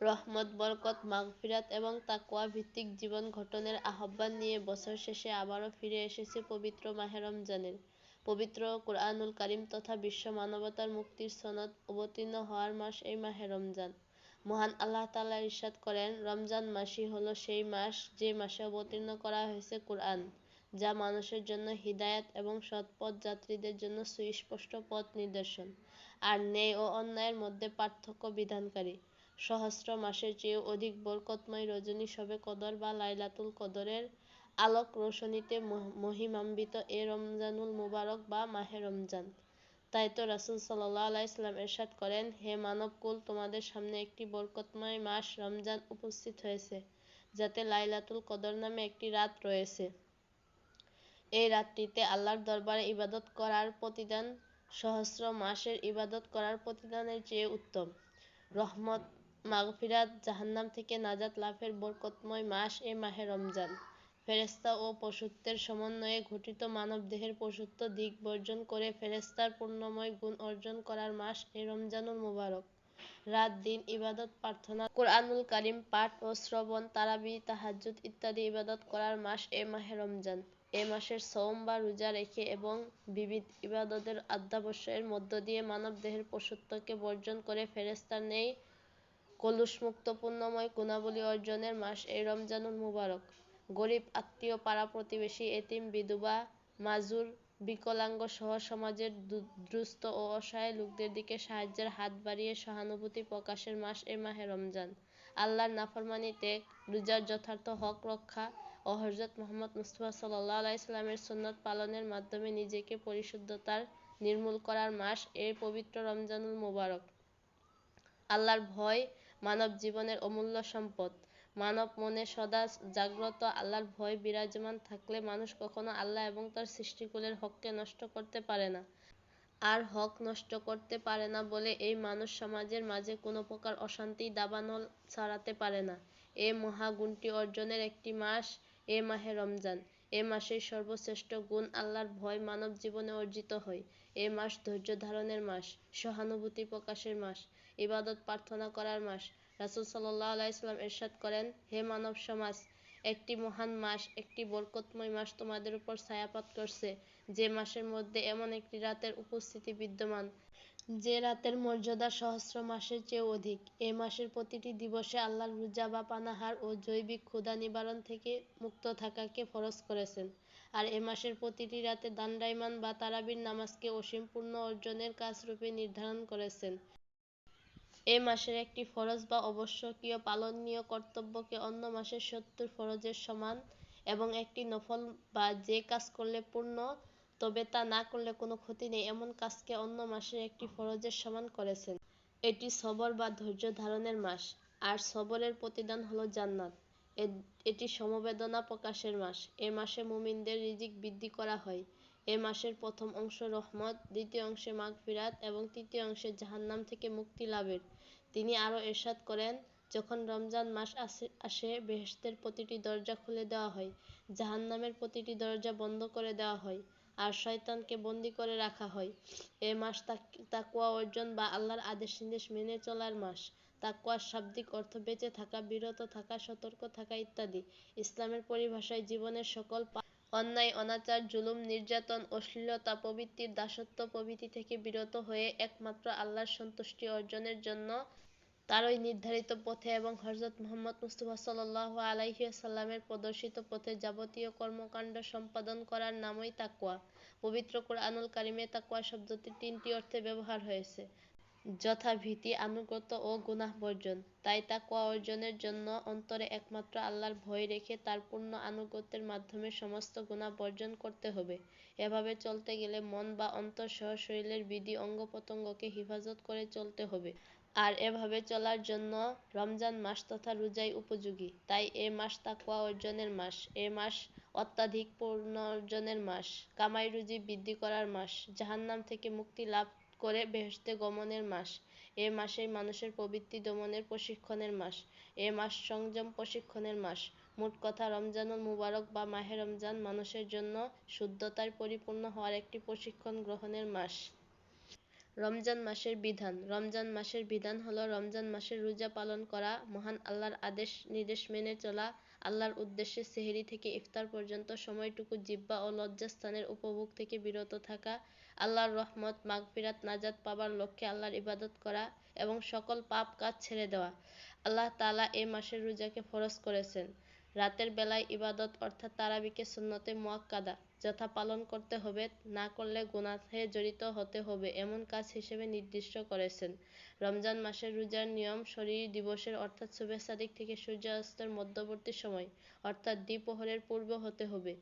রহমত, বরকত, মাগফিরাত এবং তাকওয়া ভিত্তিক জীবন গঠনের আহ্বান নিয়ে বছর শেষে আবারও ফিরে এসেছে পবিত্র মাহে রমজানের। পবিত্র কুরআনুল কারিম তথা বিশ্ব মানবতার মুক্তির সনদ অবতীর্ণ হওয়ার মাস এই মাহে রমজান। মহান আল্লাহ তাআলা ইরশাদ করেন রমজান মাসই হলো সেই মাস যে মাসে অবতীর্ণ করা হয়েছে কোরআন যা মানুষের জন্য হিদায়াত এবং সৎপথ যাত্রীদের জন্য সুস্পষ্ট পথ নিদর্শন আর ন্যায় ও অন্যায়ের মধ্যে পার্থক্য বিধানকারী। সহস্র মাসের চেয়েও অধিক বরকতময় রজনী শবে কদর বা লাইলাতুল কদরের আলোক রোশনীতে মহিমান্বিত এ রমজানুল মুবারক বা মাহে রমজান। তাই তো রাসুল সাল্লাহ আলাইসাল্লাম এরশাদ করেন, হে মানবকুল তোমাদের সামনে একটি বরকতময় মাস রমজান উপস্থিত হয়েছে, যাতে লাইলাতুল কদর নামে একটি রাত রয়েছে। এই রাতটিতে আল্লাহর দরবারে ইবাদত করার প্রতিদান, সহস্র মাসের ইবাদত করার প্রতিদানের চেয়ে উত্তম। রহমত মাগফিরাত জাহান্নাম থেকে নাজাত লাভের বরকতময় মাস এ মাহে রমজান। ফেরেস্তা ও পশুত্বের সমন্বয়ে গঠিত মানবদেহের পশুত্ব দিক বর্জন করে ফেরেস্তার পূর্ণময় গুণ অর্জন করার মাস এ রমজানুল মুবারক। রাত, দিন, ইবাদত, প্রার্থনা, কোরআনুল কারিম, পাঠ ও শ্রবণ, তারাবি, তাহাজ্জুদ ইত্যাদি ইবাদত করার মাস এ মাহে রমজান। এ মাসের সওম বা রোজা রেখে এবং বিবিধ ইবাদতের অধ্যাবসায়ের মধ্য দিয়ে মানব দেহের পশুত্বকে বর্জন করে ফেরেস্তার নেই কলুষমুক্ত পুণ্যময় গুণাবলী অর্জনের মাস এই রমজানুল মুবারক। গরিব, আত্মীয়, পাড়া প্রতিবেশী, এতিম, বিধবা, মাজুর, বিকলাঙ্গ সহ সমাজের দুস্থ ও অসহায় লোকদের দিকে সাহায্যের হাত বাড়িয়ে সহানুভূতি প্রকাশের মাস এ মাহে রমজান। আল্লাহর নাফরমানি, ত্যাগ, রোজার যথার্থ হক রক্ষা ও হজরত মোহাম্মদ মুস্তফা সাল্লাহ আলাইস্লামের সুন্নত পালনের মাধ্যমে নিজেকে পরিশুদ্ধতার নির্মূল করার মাস এই পবিত্র রমজানুল মুবারক। আল্লাহর ভয় মানব জীবনের অমূল্য সম্পদ। মানব মনে সদা জাগ্রত, আল্লাহর ভয় বিরাজমান থাকলে মানুষ কখনো আল্লাহ এবং তার সৃষ্টিকুলের হককে নষ্ট করতে পারে না। আর হক নষ্ট করতে পারে না বলে এই মানুষ সমাজের মাঝে কোনো প্রকার অশান্তি, দাবানল ছড়াতে পারে না। এ মহাগুণটি অর্জনের একটি মাস, এ মাহে রমজান। এ মাসের সর্বশ্রেষ্ঠ গুণ আল্লাহর ভয় মানব জীবনে অর্জিত হয়। এ মাস ধৈর্য ধারণের মাস, সহানুভূতি প্রকাশের মাস, ইবাদত প্রার্থনা করার মাস। রাসুল সাল্লাহ আলাইসাল্লাম এরশাদ করেন, হে মানব সমাজ, একটি মহান মাস, একটি বরকতময় মাস তোমাদের উপর ছায়াপাত করছে। যে মাসের মধ্যে এমন একটি রাতের উপস্থিতি বিদ্যমান। যে রাতের মর্যাদা সহস্র মাসের চেয়েও অধিক, এ মাসের প্রতিটি দিবসে আল্লাহর রোজা বা পানাহার ও জৈবিক ক্ষুধা নিবারণ থেকে মুক্ত থাকাকে ফরজ করেছেন। আর এ মাসের প্রতিটি রাতে দান্ডাইমান বা তারাবির নামাজকে অসীম পূর্ণ অর্জনের কাজরূপে নির্ধারণ করেছেন। এ মাসের একটি ফরজ বা অবশ্যকীয় পালনীয় কর্তব্যকে অন্য মাসের সত্তর ফরজের সমান এবং একটি নফল বা যে কাজ করলে পূর্ণ তবে তা না করলে কোনো ক্ষতি নেই, এমন কাজকে অন্য মাসের একটি ফরজের সমান করেছেন। এটি সবর বা ধৈর্য ধারণের মাস, আর সবরের প্রতিদান হলো জান্নাত। এটি সমবেদনা প্রকাশের মাস। এ মাসে মুমিনদের রিজিক বৃদ্ধি করা হয়। এ মাসের প্রথম অংশ রহমত, দ্বিতীয় অংশে মাগফিরাত এবং তৃতীয় অংশে জাহান্নাম থেকে মুক্তি লাভের। তিনি আরও এরশাদ করেন, যখন রমজান মাস আসে আসে বেহেশতের প্রতিটি দরজা খুলে দেওয়া হয়, জাহান্নামের প্রতিটি দরজা বন্ধ করে দেওয়া হয়। আর শয়তানকে বন্দি করে রাখা হয়। এ মাস তাকুয়া অর্জন বা আল্লাহর আদেশ নির্দেশ মেনে চলার মাস। তাকুয়ার শাব্দিক অর্থ বেঁচে থাকা, বিরত থাকা, সতর্ক থাকা ইত্যাদি। ইসলামের পরিভাষায় জীবনের সকল অন্যায়, অনাচার, জুলুম, নির্যাতন, অশ্লীলতা প্রবৃত্তির দাসত্ব প্রভৃতি থেকে বিরত হয়ে একমাত্র আল্লাহর সন্তুষ্টি অর্জনের জন্য তারই নির্ধারিত পথে এবং হজরত মোহাম্মদ মুস্তফা সাল্লাহ আলাইসাল্লামের প্রদর্শিত পথে যাবতীয় কর্মকাণ্ড সম্পাদন করার নামই তাকুয়া পবিত্র কোরআনুল কারিমে তাকুয়া শব্দটি তিনটি অর্থে ব্যবহার হয়েছে। যথা ভীতি আনুগত্য ও গুনাহ বর্জন। তাই তাকুয়া অর্জনের জন্য অন্তরে একমাত্র আল্লাহর ভয় রেখে তার পূর্ণ আনুগত্যের মাধ্যমে সমস্ত গুনাহ বর্জন করতে হবে। এভাবে চলতে গেলে মন বা অন্তর সহ শরীরের বিধি অঙ্গ প্রত্যঙ্গকে হেফাজত করে চলতে হবে। আর এভাবে চলার জন্য রমজান মাস তথা রোজাই উপযোগী। তাই এ মাস তাকুয়া অর্জনের মাস, এ মাস অত্যাধিক পূর্ণ অর্জনের মাস, কামাই রুজি বৃদ্ধি করার মাস, জাহান্নাম থেকে মুক্তি লাভ করে বেহেশতে গমনের মাস, এ মাসেই মানুষের প্রবৃত্তি দমনের প্রশিক্ষণের মাস, এ মাস সংযম প্রশিক্ষণের মাস। মোট কথা, রমজানুল মুবারক বা মাহে রমজান মানুষের জন্য শুদ্ধতায় পরিপূর্ণ হওয়ার একটি প্রশিক্ষণ গ্রহণের মাস। রমজান মাসের বিধান। রমজান মাসের বিধান হলো রমজান মাসে রোজা পালন করা, মহান আল্লাহর আদেশ, নির্দেশ মেনে চলা, আল্লাহর উদ্দেশ্যে সেহরি থেকে ইফতার পর্যন্ত সময়টুকু জিহ্বা ও লজ্জাস্থানের উপভোগ থেকে বিরত থাকা, আল্লাহর রহমত, মাগফিরাত, নাজাত পাবার লক্ষ্যে আল্লাহর ইবাদত করা এবং সকল পাপ কাজ ছেড়ে দেওয়া। আল্লাহ তাআলা এ মাসের রোজাকে ফরজ করেছেন। রাতের বেলায় ইবাদত অর্থাৎ তারাবিকে সুন্নতে মুয়াক্কাদা, যথা পালন করতে হবে, না করলে গুনাহে জড়িত হতে হবে, এমন কাজ হিসেবে নির্দিষ্ট করেছেন। রমজান মাসের রোজার নিয়ম শরীর দিবসের অর্থাৎ সুবে সাদিক থেকে সূর্যাস্তের মধ্যবর্তী সময়, অর্থাৎ দ্বিপ্রহরের পূর্ব হতে হবে।